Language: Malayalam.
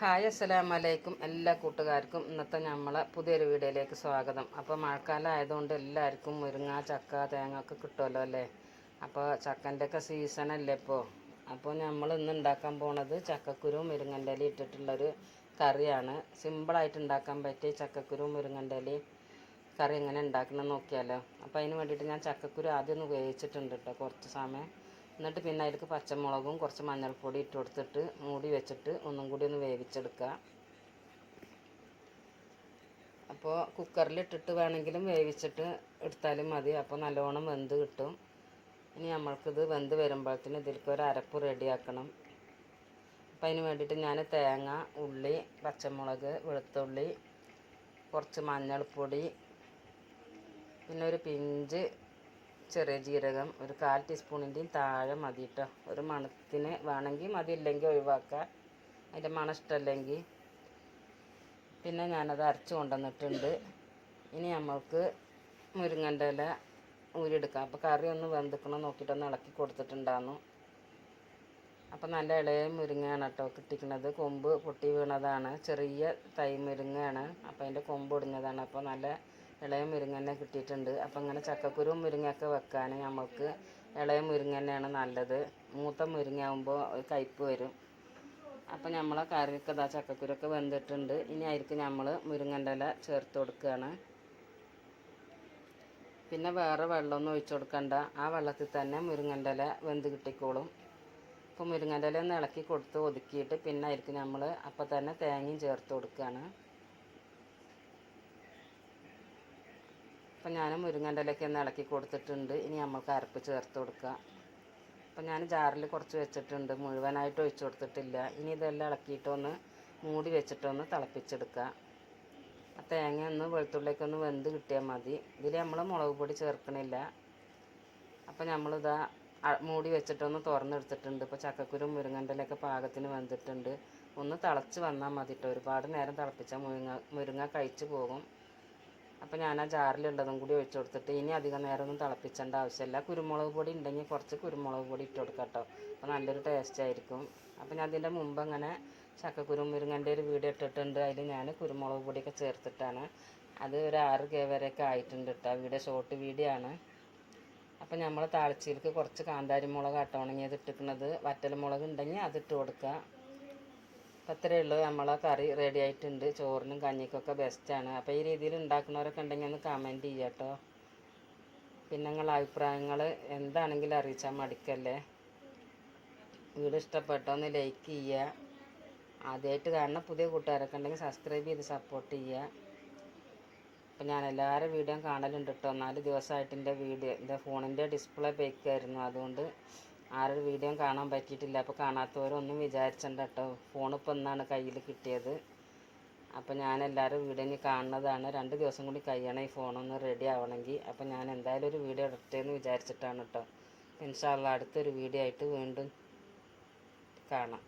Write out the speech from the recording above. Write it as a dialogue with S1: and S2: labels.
S1: ഹായ് അസ്സലാമു അലൈക്കും. എല്ലാ കൂട്ടുകാർക്കും ഇന്നത്തെ നമ്മളെ പുതിയൊരു വീഡിയോയിലേക്ക് സ്വാഗതം. അപ്പോൾ മഴക്കാലം ആയതുകൊണ്ട് എല്ലാവർക്കും മുരിങ്ങ ചക്ക തേങ്ങ ഒക്കെ കിട്ടുമല്ലോ അല്ലേ? അപ്പോൾ ഒക്കെ സീസണല്ലേ ഇപ്പോൾ അപ്പോൾ നമ്മൾ ഇന്ന് ഉണ്ടാക്കാൻ പോണത് ചക്കക്കുരു മുരിങ്ങന്റെ ഇല ഇട്ടിട്ടുള്ളൊരു കറിയാണ്. സിമ്പിളായിട്ട് ഉണ്ടാക്കാൻ പറ്റിയ ചക്കക്കുരു മുരിങ്ങന്റെ ഇല കറി എങ്ങനെ ഉണ്ടാക്കണം നോക്കിയാലോ. അപ്പോൾ അതിന് വേണ്ടിയിട്ട് ഞാൻ ചക്കക്കുരു ആദ്യം ഒന്ന് വേവിച്ചിട്ടുണ്ട് കേട്ടോ കുറച്ച് സമയം. എന്നിട്ട് പിന്നെ അതിലേക്ക് പച്ചമുളകും കുറച്ച് മഞ്ഞൾപ്പൊടി ഇട്ട് കൊടുത്തിട്ട് മൂടി വെച്ചിട്ട് ഒന്നും കൂടി ഒന്ന് വേവിച്ചെടുക്കുക. അപ്പോൾ കുക്കറിലിട്ടിട്ട് വേണമെങ്കിലും വേവിച്ചിട്ട് എടുത്താലും മതി. അപ്പോൾ നല്ലോണം വെന്ത് കിട്ടും. ഇനി നമ്മൾക്കിത് വെന്ത് വരുമ്പോഴത്തേന് ഇതിലേക്ക് ഒരു അരപ്പ് റെഡിയാക്കണം. അപ്പോൾ അതിന് വേണ്ടിയിട്ട് ഞാൻ തേങ്ങ ഉള്ളി പച്ചമുളക് വെളുത്തുള്ളി കുറച്ച് മഞ്ഞൾപ്പൊടി പിന്നെ ഒരു പിഞ്ച് ചെറിയ ജീരകം ഒരു കാൽ ടീസ്പൂണിന്റെയും താഴെ മതി കേട്ടോ ഒരു മണത്തിന് വേണമെങ്കിൽ മതി ഇല്ലെങ്കിൽ ഒഴിവാക്കാം. അതിന്റെ മണം ഇഷ്ടമല്ലെങ്കിൽ. പിന്നെ ഞാനത് അരച്ച് കൊണ്ടുവന്നിട്ടുണ്ട്. ഇനി നമ്മൾക്ക് മുരിങ്ങന്റെ ഇല ഊരിയെടുക്കാം. അപ്പോൾ കറി ഒന്ന് വെന്തിക്കണം നോക്കിയിട്ടൊന്ന് ഇളക്കി കൊടുത്തിട്ടുണ്ടായിരുന്നു അപ്പോൾ നല്ല ഇളയ മുരിങ്ങയാണ് കേട്ടോ കിട്ടിക്കുന്നത് കൊമ്പ് പൊട്ടി വീണതാണ്. ചെറിയ തൈ മുരിങ്ങയാണ്. അപ്പോൾ അതിന്റെ കൊമ്പ് ഒടിഞ്ഞതാണ്. അപ്പോൾ നല്ല ഇളയ മുരിങ്ങ തന്നെ കിട്ടിയിട്ടുണ്ട്. അപ്പോൾ ഇങ്ങനെ ചക്കക്കുരുവും മുരിങ്ങയൊക്കെ വെക്കാൻ നമുക്ക് ഇളയ മുരിങ്ങ തന്നെയാണ് നല്ലത്. മൂത്ത മുരിങ്ങ ആകുമ്പോൾ കയ്പ്പ് വരും. അപ്പോൾ നമ്മളെ കറിക്ക് ഇതാ ചക്കക്കുരൊക്കെ വെന്തിട്ടുണ്ട്. ഇനി ആയിരിക്കും നമ്മൾ മുരിങ്ങന്റെ ഇല ചേർത്ത് കൊടുക്കുകയാണ് പിന്നെ വേറെ വെള്ളമൊന്നും ഒഴിച്ചു കൊടുക്കണ്ട. ആ വെള്ളത്തിൽ തന്നെ മുരിങ്ങന്റെ ഇല വെന്ത് കിട്ടിക്കോളും. അപ്പോൾ മുരിങ്ങന്റെ ഇല ഒന്ന് ഇളക്കി കൊടുത്ത് ഒതുക്കിയിട്ട് പിന്നെ ആയിരിക്കും നമ്മൾ അപ്പോൾ തന്നെ തേങ്ങയും ചേർത്ത് കൊടുക്കുകയാണ് അപ്പം ഞാൻ മുരിങ്ങന്റെ ഇലയ്ക്ക് ഒന്ന് ഇളക്കി കൊടുത്തിട്ടുണ്ട്. ഇനി നമുക്ക് അരപ്പ് ചേർത്ത് കൊടുക്കുക അപ്പം ഞാൻ ജാറിൽ കുറച്ച് വെച്ചിട്ടുണ്ട്. മുഴുവനായിട്ട് ഒഴിച്ചു കൊടുത്തിട്ടില്ല. ഇനി ഇതെല്ലാം ഇളക്കിയിട്ടൊന്ന് മൂടി വെച്ചിട്ടൊന്ന് തിളപ്പിച്ചെടുക്കുക ആ തേങ്ങ ഒന്ന് വെളുത്തുള്ളിയൊക്കെ ഒന്ന് വെന്ത് കിട്ടിയാൽ മതി. ഇതിൽ നമ്മൾ മുളക് പൊടി ചേർക്കണില്ല. അപ്പം നമ്മളിതാ മൂടി വെച്ചിട്ടൊന്ന് തുറന്നെടുത്തിട്ടുണ്ട്. ഇപ്പോൾ ചക്കക്കുരും മുരിങ്ങന്റെലൊക്കെ പാകത്തിന് വെന്തിട്ടുണ്ട്. ഒന്ന് തിളച്ച് വന്നാൽ മതി കേട്ടോ ഒരുപാട് നേരം തിളപ്പിച്ചാൽ മുരിങ്ങ മുരിങ്ങ കഴിച്ച് പോകും. അപ്പോൾ ഞാൻ ആ ജാറിലുള്ളതും കൂടി ഒഴിച്ച് കൊടുത്തിട്ട് ഇനി അധികം നേരം ഒന്നും തിളപ്പിച്ചേണ്ട ആവശ്യമില്ല. കുരുമുളക് പൊടി ഉണ്ടെങ്കിൽ കുറച്ച് കുരുമുളക് പൊടി ഇട്ട് കൊടുക്കാം അപ്പോൾ നല്ലൊരു ടേസ്റ്റ് ആയിരിക്കും. അപ്പോൾ ഞാൻ അതിന്റെ മുമ്പ് അങ്ങനെ ചക്കക്കുരു മുരിങ്ങന്റെ ഒരു വീഡിയോ ഇട്ടിട്ടുണ്ട്. അതിൽ ഞാൻ കുരുമുളക് പൊടിയൊക്കെ ചേർത്തിട്ടാണ്. അത് ഒരു ആറ് കെ വരെയൊക്കെ ആയിട്ടുണ്ട് കേട്ടോ വീഡിയോ ഷോർട്ട് വീഡിയോ ആണ്. അപ്പോൾ നമ്മൾ താളിച്ചിലേക്ക് കുറച്ച് കാന്താരി മുളക് അട്ട ഉണങ്ങിയത് ഇട്ടിക്കുന്നത് വറ്റൽമുളക് ഉണ്ടെങ്കിൽ അതിട്ട് കൊടുക്കുക അപ്പം അത്രയേ ഉള്ളൂ. നമ്മളെ കറി റെഡി ആയിട്ടുണ്ട്. ചോറിനും കഞ്ഞിക്കൊക്കെ ബെസ്റ്റാണ് അപ്പോൾ ഈ രീതിയിൽ ഉണ്ടാക്കുന്നവരൊക്കെ ഉണ്ടെങ്കിൽ ഒന്ന് കമന്റ് ചെയ്യുക പിന്നെ നിങ്ങളുടെ അഭിപ്രായങ്ങൾ എന്താണെങ്കിലും അറിയിച്ചാൽ മടിക്കല്ലേ. വീഡിയോ ഇഷ്ടപ്പെട്ടോ ഒന്ന് ലൈക്ക് ചെയ്യുക ആദ്യമായിട്ട് കാണുന്ന പുതിയ കൂട്ടുകാരൊക്കെ ഉണ്ടെങ്കിൽ സബ്സ്ക്രൈബ് ചെയ്ത് സപ്പോർട്ട് ചെയ്യുക അപ്പം ഞാൻ എല്ലാവരും വീഡിയോ കാണലുണ്ട് കേട്ടോ നാല് ദിവസമായിട്ട് എന്റെ വീഡിയോ എന്റെ ഫോണിന്റെ ഡിസ്പ്ലേ പേക്കായിരുന്നു അതുകൊണ്ട് ആരുടെ വീഡിയോ കാണാൻ പറ്റിയിട്ടില്ല. അപ്പോൾ കാണാത്തവരൊന്നും വിചാരിച്ചണ്ട കേട്ടോ ഫോണിപ്പോൾ ഇന്നാണ് കയ്യിൽ കിട്ടിയത്. അപ്പോൾ ഞാൻ എല്ലാവരും വീഡിയോ ഇനി കാണുന്നതാണ്. രണ്ട് ദിവസം കൂടി കഴിയണം ഈ ഫോണൊന്ന് റെഡി ആവണമെങ്കിൽ. അപ്പോൾ ഞാൻ എന്തായാലും ഒരു വീഡിയോ ഇടട്ടെ എന്ന് വിചാരിച്ചിട്ടാണ് കേട്ടോ ഇൻഷാല്ല അടുത്തൊരു വീഡിയോ ആയിട്ട് വീണ്ടും കാണാം.